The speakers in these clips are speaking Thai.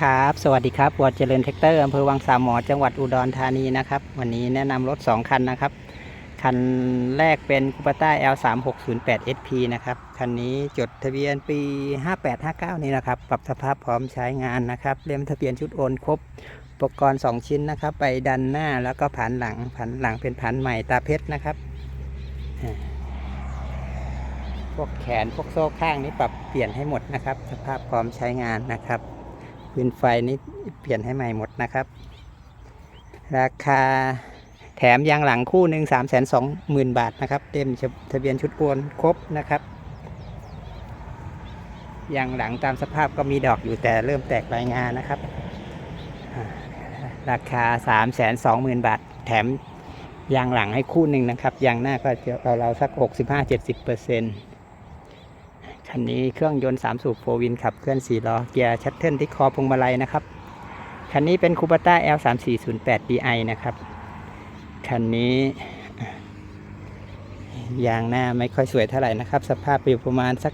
ครับ สวัสดีครับวอดเจริญแท็กเตอร์อำเภอวังสามหมอจังหวัดอุดรธานีนะครับ วันนี้แนะนำรถ 2 คันนะครับ คันแรกเป็นคูปต้า L 3 6 0 8 SP นะครับ คันนี้จดทะเบียนปี 5859 นี่นะครับ ปรับสภาพพร้อมใช้งานนะครับ เล่มทะเบียนชุดโอนครบ อุปกรณ์ 2 ชิ้นนะครับ ไปดันหน้าแล้วก็ผันหลัง ผันหลังเป็นผันใหม่ตาเพชรนะครับ พวกแขนพวกโซ่ข้างนี้ปรับเปลี่ยนให้หมดนะครับ สภาพพร้อมใช้งานนะครับ พื้นไฟนี้เปลี่ยนให้ใหม่หมดนะครับ ราคาแถมยางหลังคู่หนึ่งสามแสนสองหมื่นบาทนะครับเต็มทะเบียนชุดโอนครบนะครับยางหลังตามสภาพก็มีดอกอยู่แต่เริ่มแตกรายงานนะครับ ราคา3ามแสนสองหมื่นบาท แถมยางหลังให้คู่หนึ่งนะครับยางหน้าก็จะเราเราๆสัก65-70%เปอร์เซ็นต์ คันนี้เครื่องยนต์ 3 สูบโฟวินขับเคลื่อน 4 ล้อ เกียร์ชัตเทิลที่คอพวงมาลัยนะครับ คันนี้เป็นคูปต้า L 3 4 0 8 DI นะครับ คันนี้ ยางหน้าไม่ค่อยสวยเท่าไหร่นะครับ สภาพอยู่ประมาณสัก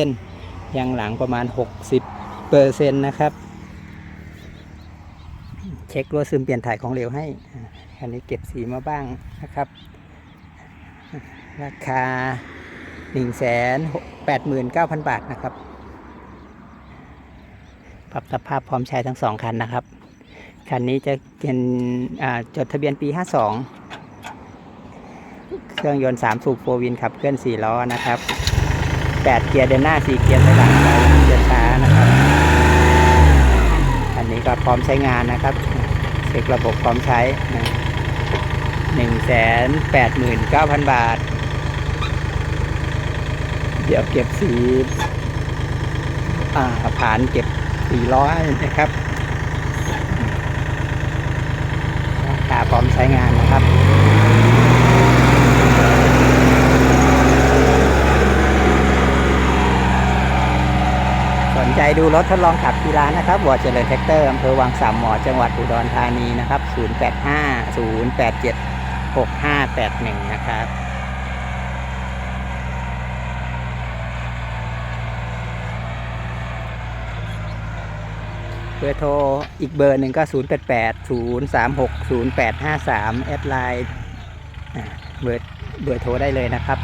40%ยางหลังประมาณ 60%นะครับ เช็ครั่วซึมเปลี่ยนถ่ายของเหลวให้ คันนี้เก็บสีมาบ้างนะครับ ราคา 1 8 9 0 0 0 บาทนะครับ ปรับสภาพพร้อมใช้ทั้งสองคันนะครับ คันนี้จะเป็นจดทะเบียนปี 52 เครื่องยนต์ 3 สูบโฟวินขับเคลื่อน 4 ล้อนะครับ 8 เกียร์เดินหน้า 4 เกียร์ถอยหลังเกียร์ช้านะครับอันนี้ก็พร้อมใช้งานนะครับ เช็คระบบพร้อมใช้นะ189,000 บาท ดี๋ยวเก็บสีอ่าผ่านเก็บสีร้อยนะครับราคาพร้อมใช้งานนะครับสนใจดูรถทดลองขับที่ร้านนะครับวอร์เจริญแท็กเตอร์อำเภอวังสามหมอ จังหวัดอุดรธานีนะครับ 085 087 6581 นะครับ บอร์โทรอีกเบอร์หนึ่งก็ 0 8 8 0 3 6 0 8 5 3 แอดไลน์เบอร์เบอร์โทรได้เลยนะครับ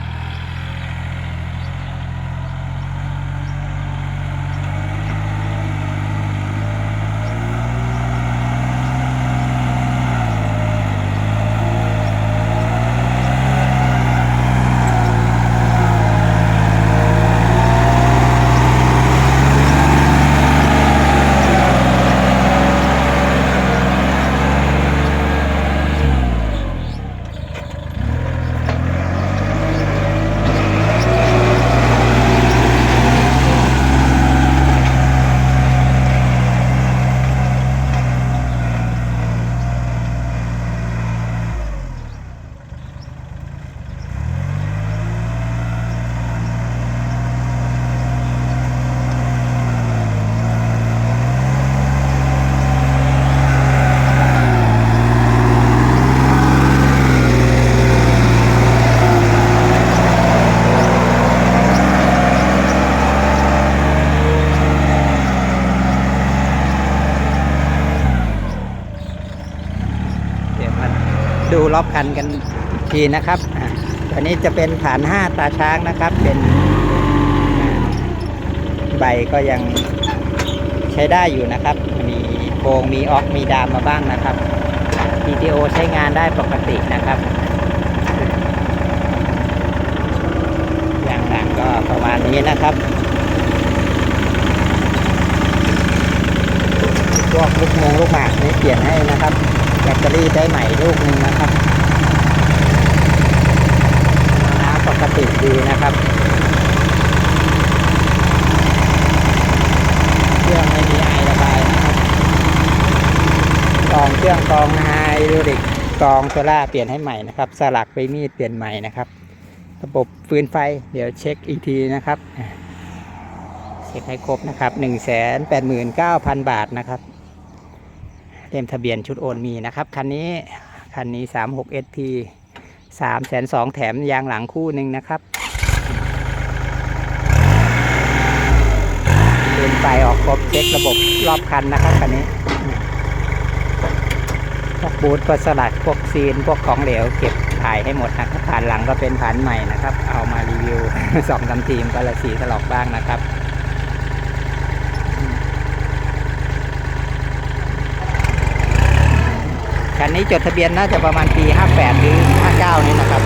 เดี๋ยวมาดูร อบคันกันทีนะครับอ่าตัวนี้จะเป็นฐานห้าตาช้างนะครับ เป็นใบก็ยังใช้ได้อยู่นะครับ มีโพงมีออกมีดามมาบ้างนะครับ PTO ใช้งานได้ปกตินะครับอย่างหลังก็ประมาณนี้นะครับพวกลูกมงลูกหมากนี่เปลี่ยนให้นะครับ แบตเตอรี่ได้ใหม่ลูกหนึ่งนะครับน้ำปกติดีนะครับเครื่องไม่มีไอระบายนะครับกองเครื่องกองไฮดรอลิกกองโซล่าเปลี่ยนให้ใหม่นะครับสลักไปมีดเปลี่ยนใหม่นะครับ ระบบฟืนไฟเดี๋ยวเช็คอีกทีนะครับเช็คให้ครบนะครับ 1 8 9 0 0 0 บาทนะครับ เล่มทะเบียนชุดโอนมีนะครับ คันนี้คันนี้ 36 SP 3แสนสองแถมยางหลังคู่หนึ่งนะครับเป็นไฟออกครบเช็คระบบรอบคันนะครับคันนี้พวกบูทพวกสลัดพวกซีน พวกของเหลวเก็บถ่ายให้หมดนะครับผ่านหลังก็เป็นผ่านใหม่นะครับ เอามารีวิวสองสามทีมก็ละสีถลอกบ้างนะครับ คันนี้ จดทะเบียนน่าจะประมาณปี 58 หรือ 59 นี่นะครับ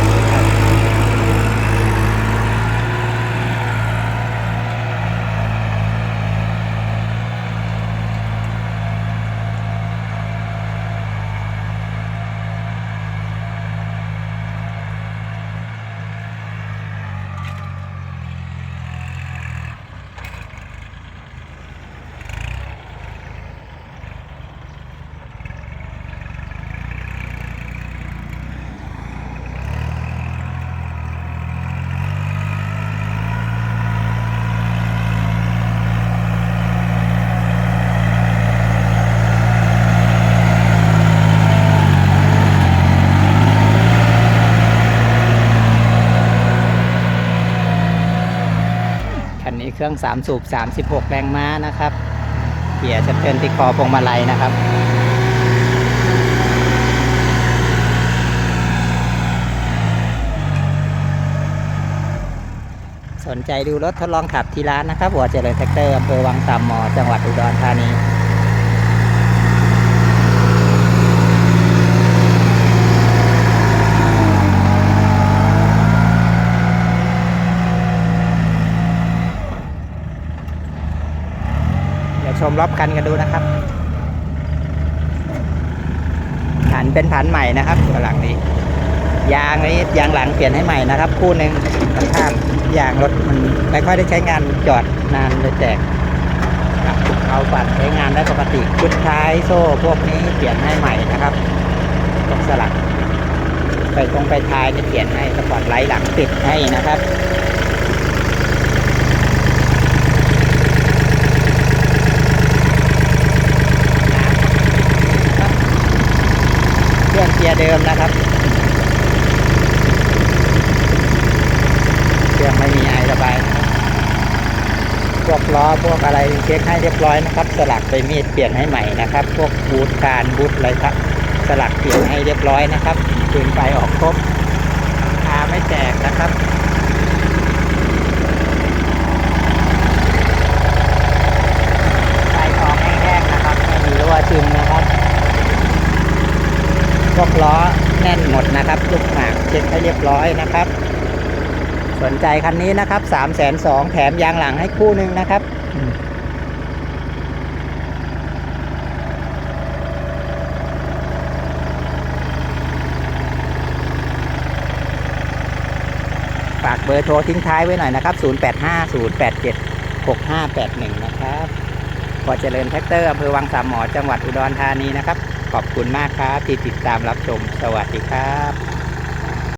รื่อง 3 สูบ 36 แรงม้านะครับเกียร์จะเป็นติดคอพวงมาลัยนะครับสนใจดูรถทดลองขับที่ร้านนะครับหัวเจริญแท็กเตอร์อำเภอวังสามหมอจังหวัดอุดรธานี เดี๋ยวชม รอบคันกันดูนะครับผันเป็นผันใหม่นะครับตัวหลังนี้ ยางนี้ยางหลังเปลี่ยนให้ใหม่นะครับ คู่หนึ่งข้างๆยางรถมันไม่ค่อยได้ใช้งานจอดนานเลยแตกครับเอาปัดใช้งานได้ปกติชุดท้ายโซ่พวกนี้เปลี่ยนให้ใหม่นะครับพวกสลักไปตรงไปท้ายนี่เปลี่ยนให้สปอร์ตไลท์หลังติดให้นะครับ รื่องเกียร์เดิมนะครับเครื่องไม่มีไอระบายพวกล้อพวกอะไรเช็คให้เรียบร้อยนะครับ สลักไปมีดเปลี่ยนให้ใหม่นะครับ พวกบูทการบูทอะไรครับสลักเปลี่ยนให้เรียบร้อยนะครับคืนไปออกครบหลังคาไม่แตกนะครับ ไฟออกแห้งๆนะครับ ไม่มีรั่วซึมนะครับ พวกล้อแน่นหมดนะครับลูกหมากเช็ดให้เรียบร้อยนะครับ สนใจคันนี้นะครับ3ามแสนสองแถมยางหลังให้คู่หนึ่งนะครับฝากเบอร์โทรทิ้งท้ายไว้หน่อยนะครับ 0850876581 นะครับพอเจริญแท็กเตอร์อำเภอวังสามหมอ จังหวัดอุดรธานีนะครับ ขอบคุณมากครับที่ติดตามรับชม สวัสดีครับ